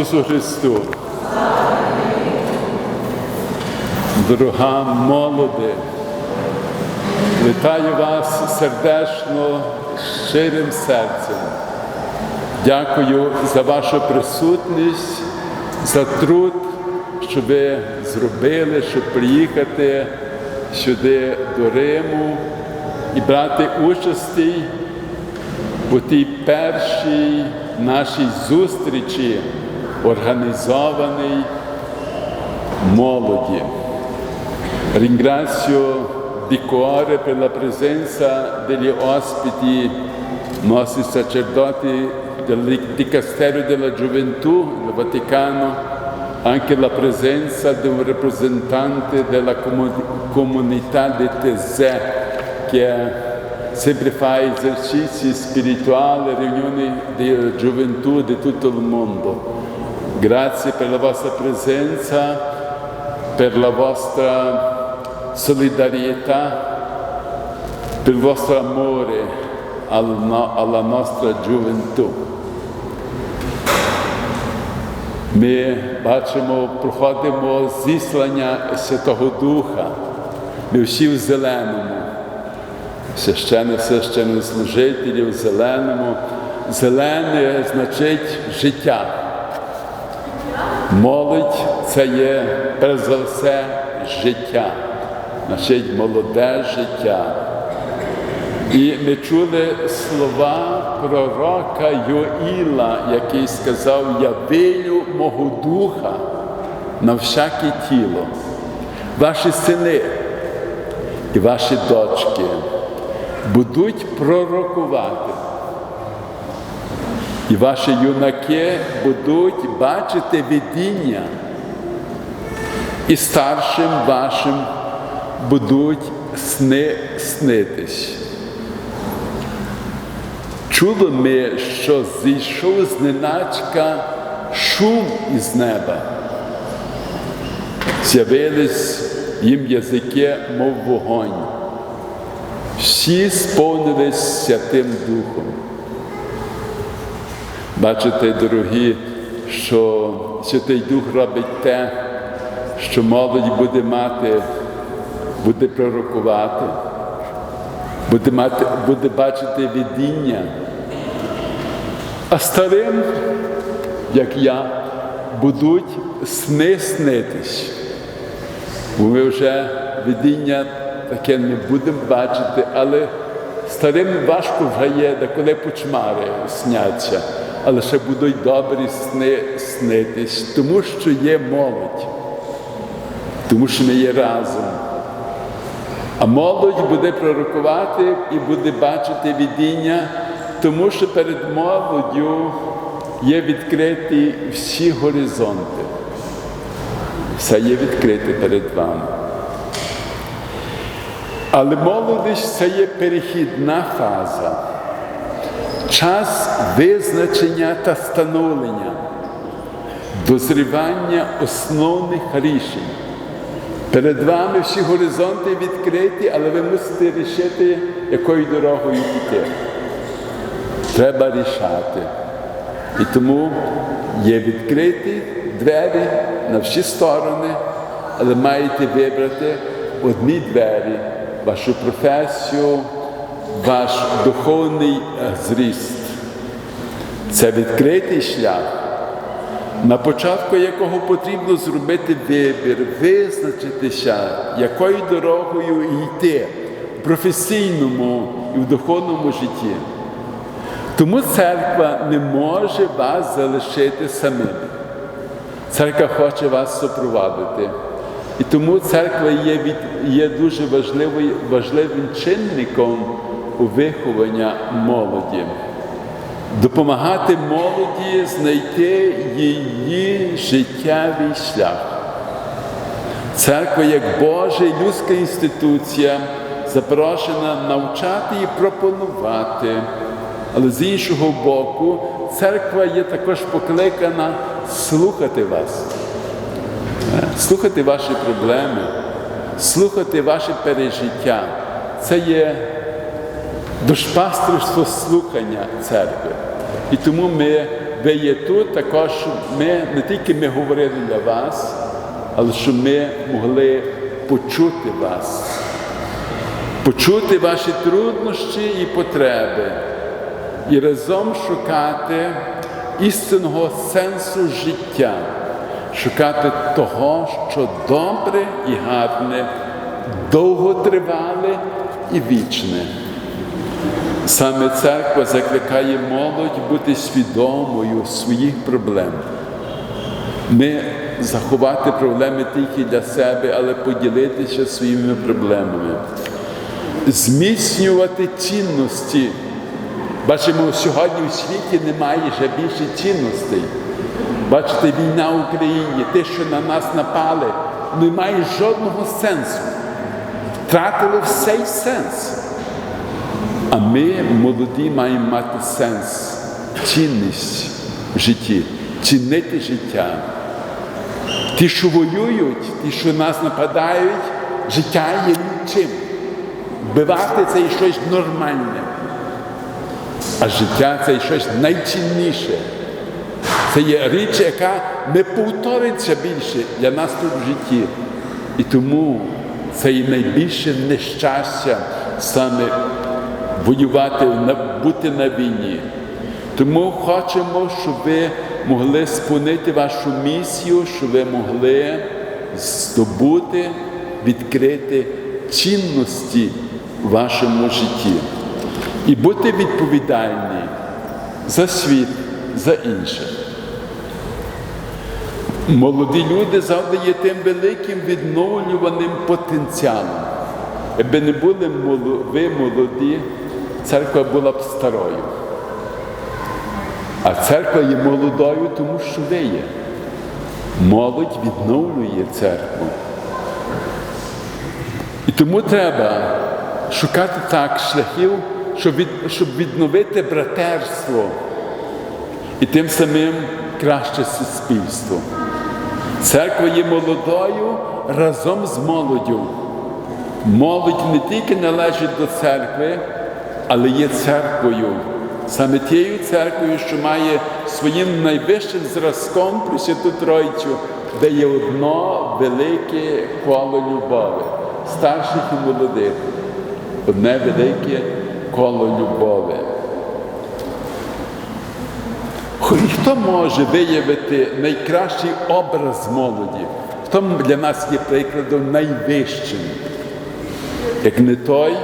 Ісусу Христу! Дорога молоде, вітаю вас сердечно, щирим серцем. Дякую за вашу присутність, за труд, що ви зробили, щоб приїхати сюди до Риму і брати участі у тій першій нашій зустрічі, організованій молоді. Ringrazio di cuore per la presenza degli ospiti, nostri sacerdoti del Dicastero della Gioventù del Vaticano, anche la presenza di un rappresentante della comu- comunità di Tesè che sempre fa esercizi spirituali, riunioni di gioventù di tutto il mondo. Grazie per la vostra presenza, per la vostra solidarietà, per il vostro amore alla nostra gioventù. Ми бачимо, проходимо зіслання Святого Духа. Ми всі в зеленому. Священне, священнослужителі в зеленому. Зелене значить життя. Молодь це є перш за все життя, значить молоде життя. І ми чули слова пророка Йоїла, який сказав: Я вилю мого духа на всяке тіло, ваші сини і ваші дочки будуть пророкувати. І ваші юнаки будуть бачити видіння, і старшим вашим будуть сни снитись. Чули ми, що зійшов зненачка шум із неба. З'явились їм язики, мов вогонь. Всі сповнились Святим Духом. Бачите, дорогі, що Святий Дух робить те, що молодь буде мати, буде пророкувати, буде, мати, буде бачити видіння. А старим, як я, будуть сни снитись. Бо ми вже видіння таке не будемо бачити, але старим важко вже є, де коли почмари сняться, але ще будуть добрі сни снитись, тому що є молодь, тому що ми є разом. А молодь буде пророкувати і буде бачити видіння, тому що перед молоддю є відкриті всі горизонти. Все є відкрите перед вами. Але молодість це є перехідна фаза, час визначення та становлення, дозрівання основних рішень. Перед вами всі горизонти відкриті, але ви мусите рішити, якою дорогою йти. Треба рішати. І тому є відкриті двері на всі сторони, але маєте вибрати одні двері, вашу професію, ваш духовний зріст. Це відкритий шлях, на початку якого потрібно зробити вибір, визначитися, якою дорогою йти в професійному і в духовному житті. Тому церква не може вас залишити самими. Церква хоче вас супровадити. І тому церква є, від, є дуже важливий, важливим чинником у вихованні молоді. Допомагати молоді знайти її життєвий шлях. Церква, як Божа і людська інституція, запрошена навчати і пропонувати. Але з іншого боку, церква є також покликана слухати вас, слухати ваші проблеми, слухати ваші пережиття. Це є душпастерство слухання церкви. І тому ми ви є тут, також щоб ми не тільки ми говорили для вас, але щоб ми могли почути вас, почути ваші труднощі і потреби і разом шукати істинного сенсу життя, шукати того, що добре і гарне, довготривале і вічне. Саме церква закликає молодь бути свідомою своїх проблем. Не заховати проблеми тільки для себе, але поділитися своїми проблемами, зміцнювати цінності. Бачимо, сьогодні у світі немає вже більше цінностей. Бачите, війна в Україні, те, що на нас напали, не має жодного сенсу. Втратили всей сенс. А ми, молоді, маємо мати сенс, цінність в житті, цінити життя. Ті, що воюють, ті, що нас нападають, життя є нічим. Вбивати це і щось нормальне. А життя це щось найцінніше. Це є річ, яка не повториться більше для нас тут в житті. І тому це і найбільше нещастя саме воювати, бути на війні. Тому хочемо, щоб ви могли сповнити вашу місію, щоб ви могли здобути, відкрити цінності в вашому житті і бути відповідальні за світ, за інших. Молоді люди завжди є тим великим відновлюваним потенціалом. Якби не були ви молоді, церква була б старою. А церква є молодою, тому що ви є. Молодь відновлює церкву. І тому треба шукати так шляхів, щоб, від, щоб відновити братерство і тим самим краще суспільство. Церква є молодою разом з молоддю. Молодь не тільки належить до церкви, але є церквою. Саме тією церквою, що має своїм найвищим зразком Пресвяту Тройцю, де є одно велике коло любові, старших і молодих. Одне велике коло любові. Хто може виявити найкращий образ молоді? Хто для нас є прикладом найвищим? Як не той,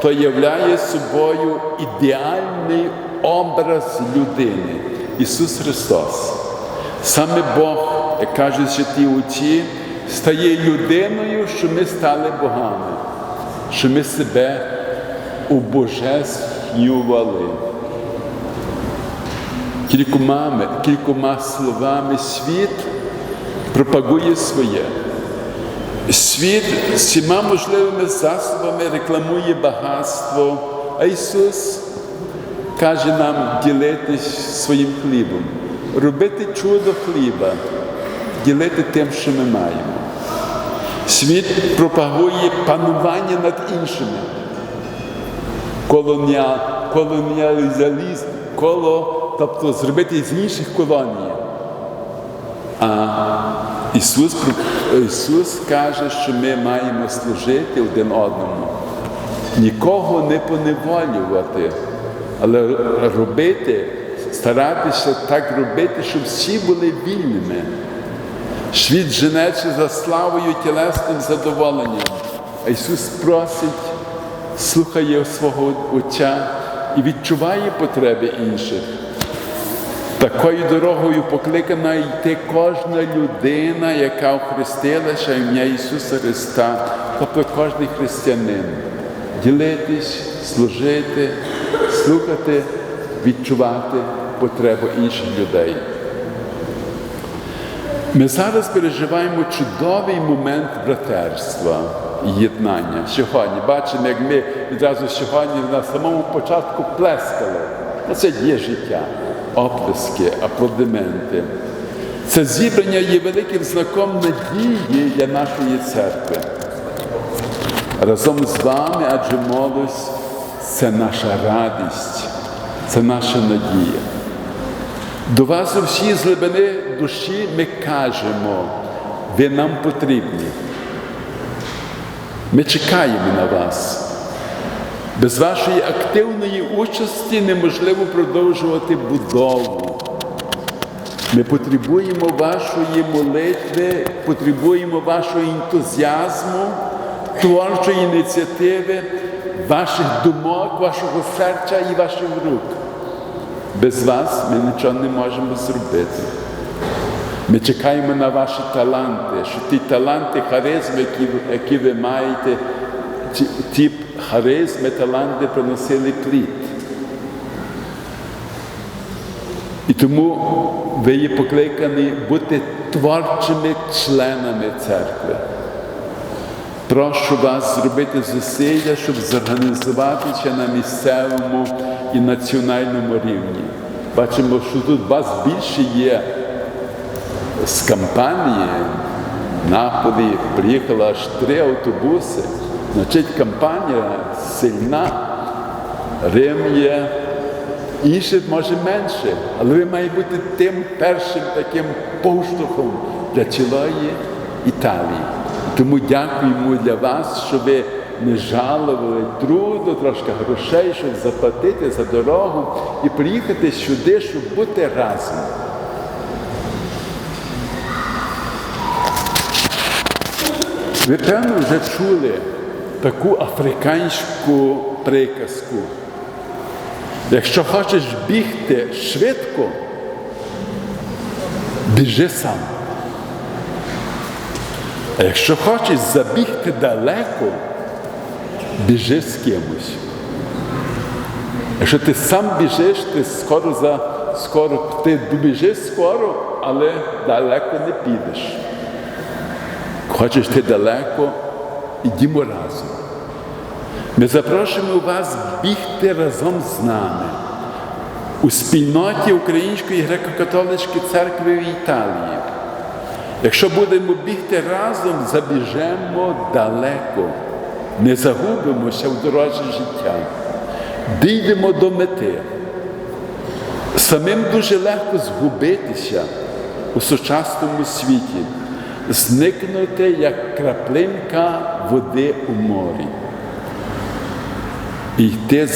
хто являє собою ідеальний образ людини, Ісус Христос. Саме Бог, як кажуть святі отці, стає людиною, що ми стали богами, що ми себе убожествнювали. Кількома, кількома словами світ пропагує своє. Світ всіма можливими засобами рекламує багатство, а Ісус каже нам ділитись своїм хлібом, робити чудо хліба, ділити тим, що ми маємо. Світ пропагує панування над іншими. Колоніал, колоніалізалізм, коло, тобто зробити з інших колоній. Ісус, Ісус каже, що ми маємо служити один одному, нікого не поневолювати, але робити, старатися так робити, щоб всі були вільними. Світ женеться за славою тілесним задоволенням. А Ісус просить, слухає свого Отця і відчуває потреби інших. Такою дорогою покликана йти кожна людина, яка охрестилася ім'я Ісуса Христа, тобто кожен християнин. Ділитись, служити, слухати, відчувати потребу інших людей. Ми зараз переживаємо чудовий момент братерства і єднання. Сьогодні бачимо, як ми відразу сьогодні на самому початку плескали. Це є життя оплески, аплодименти. Це зібрання є великим знаком надії для нашої церкви. Разом з вами, адже молодь це наша радість, це наша надія. До вас у всі з глибини душі ми кажемо, ви нам потрібні. Ми чекаємо на вас. Без вашої активної участі неможливо продовжувати будову. Ми потребуємо вашої молитви, потребуємо вашого ентузіазму, творчої ініціативи, ваших думок, вашого серця і ваших рук. Без вас ми нічого не можемо зробити. Ми чекаємо на ваші таланти, що ті таланти, харизми, які, які ви маєте, ті, харизми, таланти приносили плід. І тому ви є покликані бути творчими членами церкви. Прошу вас зробити зусилля, щоб зорганізуватися на місцевому і національному рівні. Бачимо, що тут вас більше є з кампанії. Наполі приїхало аж три автобуси. Значить, кампанія сильна, Рим є. Інше може менше, але ви маєте бути тим першим таким поштовхом для цілої Італії. Тому дякуємо для вас, що ви не жалували труду, трошки грошей, щоб заплатити за дорогу і приїхати сюди, щоб бути разом. Ви певно вже чули таку африканську приказку. Якщо хочеш бігти швидко, біжи сам. А якщо хочеш забігти далеко, біжи з кимось. Якщо ти сам біжиш, ти скоро за скоро ти біжиш скоро, але далеко не підеш. Хочеш ти далеко, ідімо разом. Ми запрошуємо вас бігти разом з нами у спільноті Української греко-католицької церкви в Італії. Якщо будемо бігти разом, забіжемо далеко, не загубимося в дорозі життя, дійдемо до мети. Самим дуже легко згубитися у сучасному світі, зникнути як краплинка води у морі. І йти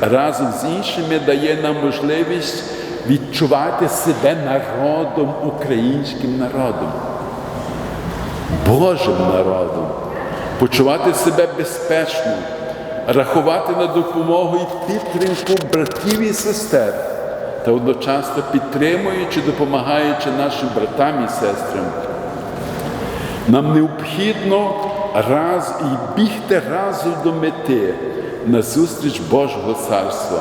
разом з іншими дає нам можливість відчувати себе народом, українським народом, Божим народом, почувати себе безпечно, рахувати на допомогу і підтримку братів і сестер та одночасно підтримуючи, допомагаючи нашим братам і сестрам. Нам необхідно раз і бігти разом до мети на зустріч Божого Царства,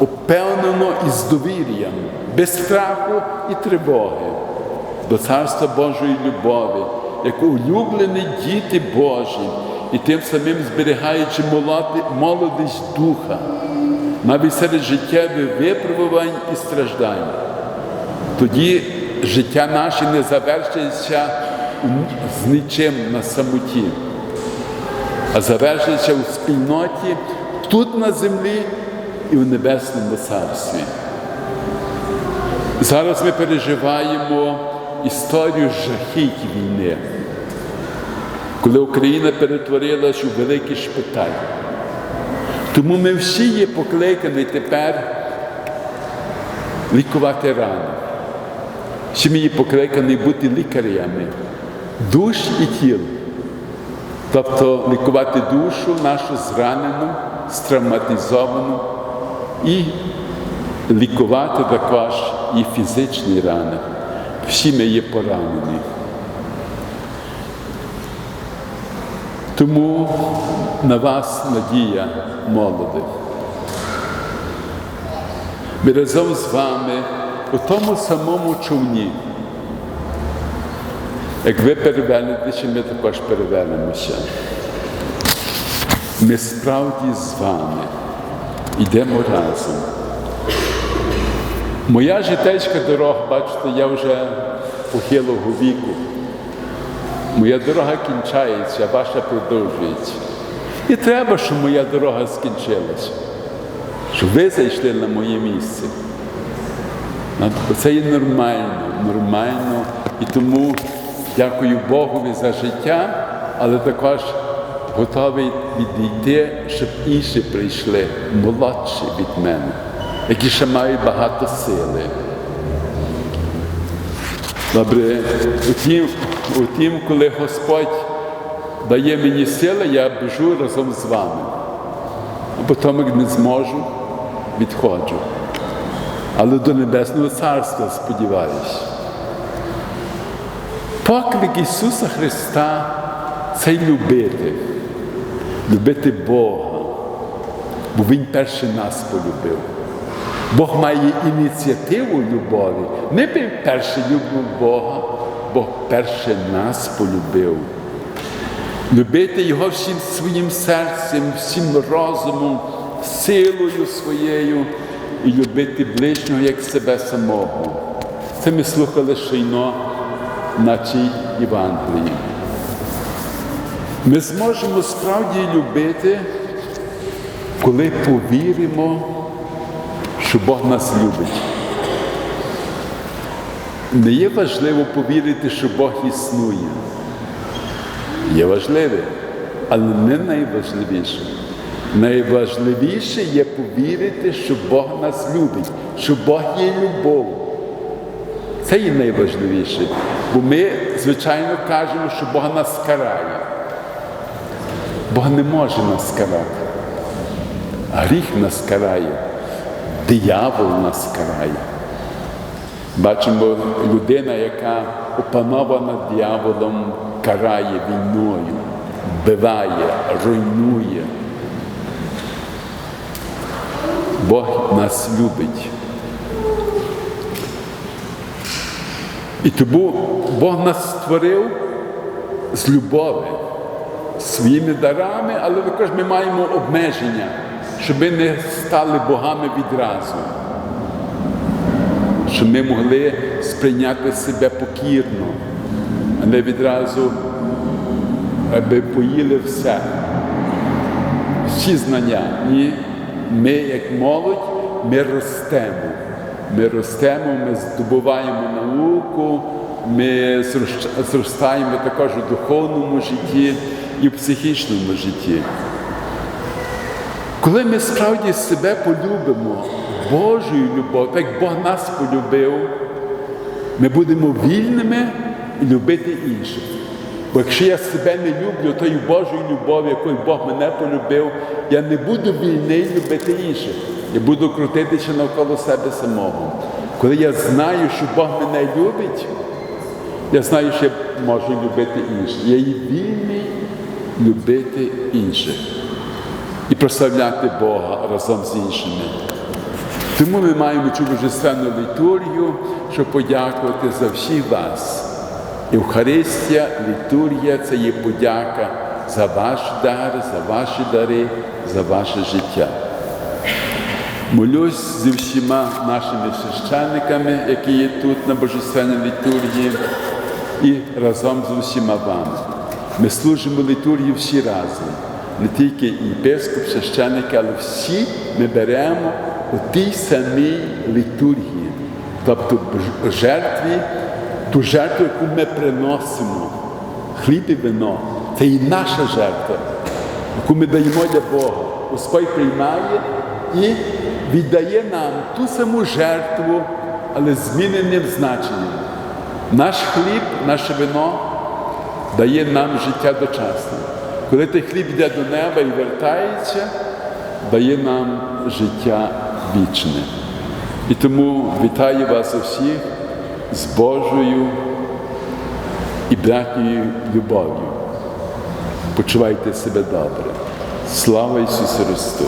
упевнено і з довір'ям, без страху і тривоги, до Царства Божої любові, як улюблені діти Божі, і тим самим зберігаючи молодість духа, навіть серед життєвих випробувань і страждань. Тоді життя наше не завершиться з нічим на самоті а завершиться у спільноті тут на землі і в Небесному Царстві. Зараз ми переживаємо історію жахіть війни, коли Україна перетворилася у великий шпиталь. Тому ми всі є покликані тепер лікувати рани. Всі ми є покликані бути лікарями душ і тіл. Тобто лікувати душу нашу зранену, стравматизовану і лікувати також і фізичні рани. Всі ми є поранені. Тому на вас надія молодих. Ми разом з вами у тому самому човні. Як ви перевернетеся, ми також перевернемося. Ми справді з вами йдемо разом. Моя житейська дорога, бачите, я вже похилого віку. Моя дорога кінчається, а ваша продовжується. І треба, щоб моя дорога скінчилася, щоб ви зайшли на моє місце. Це є нормально, нормально. І тому дякую Богові за життя, але також готовий відійти, щоб інші прийшли, молодші від мене, які ще мають багато сили. Добре, утім, утім, коли Господь дає мені сили, я біжу разом з вами. А потім, як не зможу, відходжу. Але до Небесного Царства сподіваюся. Поклик Ісуса Христа це любити, любити Бога, бо Він перший нас полюбив. Бог має ініціативу любові. Не ми перші любимо Бога, Бог перше нас полюбив. Любити Його всім своїм серцем, всім розумом, силою своєю і любити ближнього як себе самого. Це ми слухали щойно на цій Євангелії. Ми зможемо справді любити, коли повіримо, що Бог нас любить. Не є важливо повірити, що Бог існує. Є важливе, але не найважливіше. Найважливіше є повірити, що Бог нас любить, що Бог є любов. Це є найважливіше. Бо ми, звичайно, кажемо, що Бог нас карає. Бог не може нас карати. Гріх нас карає, диявол нас карає. Бачимо людина, яка опанована дияволом, карає війною, вбиває, руйнує. Бог нас любить. І тому Бог нас створив з любові, своїми дарами, але також ми маємо обмеження, щоб ми не стали богами відразу, щоб ми могли сприйняти себе покірно, а не відразу, аби поїли все, всі знання. Ні, ми, як молодь, ми ростемо. Ми ростемо, ми здобуваємо науку, ми зростаємо також у духовному житті і в психічному житті. Коли ми справді себе полюбимо Божою любов'ю, так як Бог нас полюбив, ми будемо вільними любити інших. Бо якщо я себе не люблю тою Божою любов'ю, якою Бог мене полюбив, я не буду вільний любити інших. Я буду крутитися навколо себе самого. Коли я знаю, що Бог мене любить, я знаю, що я можу любити інших. Я є вільний любити інших і прославляти Бога разом з іншими. Тому ми маємо цю божественну літургію, щоб подякувати за всіх вас. Євхаристія, літургія це є подяка за ваш дар, за ваші дари, за ваше життя. Молюсь зі всіма нашими священниками, які є тут на Божественній літургії, і разом з усіма вами. Ми служимо літургії всі разом, не тільки єпископ, священники, але всі ми беремо у тій самій літургії, тобто жертві, ту жертву, яку ми приносимо, хліб і вино. Це і наша жертва, яку ми даємо для Бога. Господь приймає і віддає нам ту саму жертву, але зміненим значенням. Наш хліб, наше вино дає нам життя дочасне. Коли той хліб йде до неба і вертається, дає нам життя вічне. І тому вітаю вас усіх з Божою і братньою любов'ю. Почувайте себе добре. Слава Ісусу Христу!